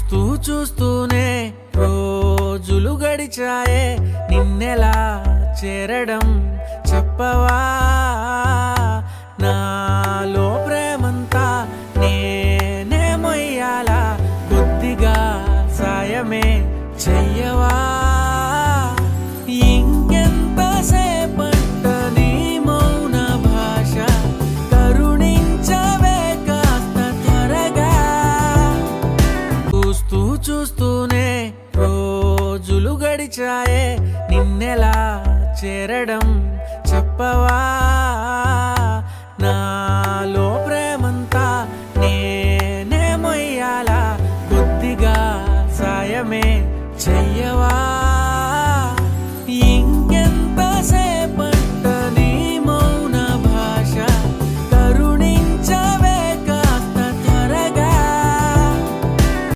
చూస్తూ చూస్తూనే రోజులు గడిచాయే. నిన్నెలా చేరడం చెప్పవా? నాలో ప్రేమంతా నేనే మొయ్యాలా కొద్దిగా సాయమే చెయ్యవా? చూస్తూ చూస్తూనే రోజులు గడిచాయే. నిన్నెలా చేరడం చెప్పవా? నాలో ప్రేమంతా నేనే మొయ్యాలా కొద్దిగా సాయమే చెయ్యవా?